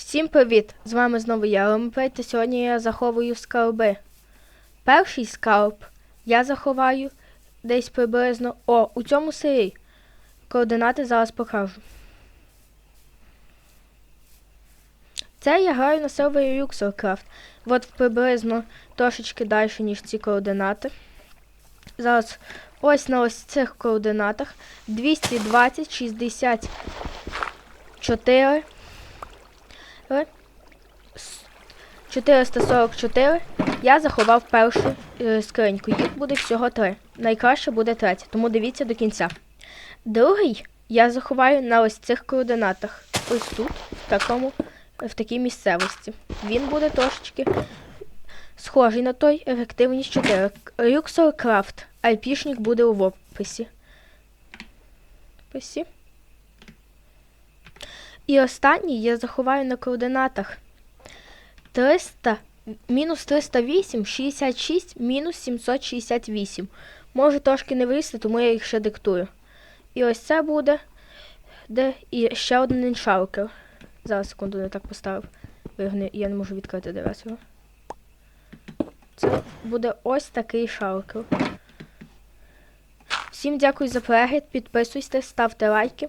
Всім привіт! З вами знову я, Ромпет, і сьогодні я заховую скарби. Перший скарб я заховаю десь приблизно. О, у цьому селі. Координати зараз покажу. Це я граю на сервері Luxorcraft. От приблизно трошечки далі, ніж ці координати. Зараз ось на ось цих координатах 220 64 444 я заховав першу е, скриньку. Їх буде всього три. Найкраще буде третя, тому дивіться до кінця. Другий я заховаю на ось цих координатах. Ось тут, в такому, в такій місцевості. Він буде трошечки схожий на той ефективність 4. Luxor Craft. Айпішник буде у описі. Описі. І останній я заховаю на координатах 300, мінус 308, 66, мінус 768. Може трошки не вийти, тому я їх ще диктую. І ось це буде де і ще один шалкер. Зараз секунду не так поставив. Я не можу відкрити його. Це буде ось такий шалкер. Всім дякую за перегляд, підписуйтесь, ставте лайки.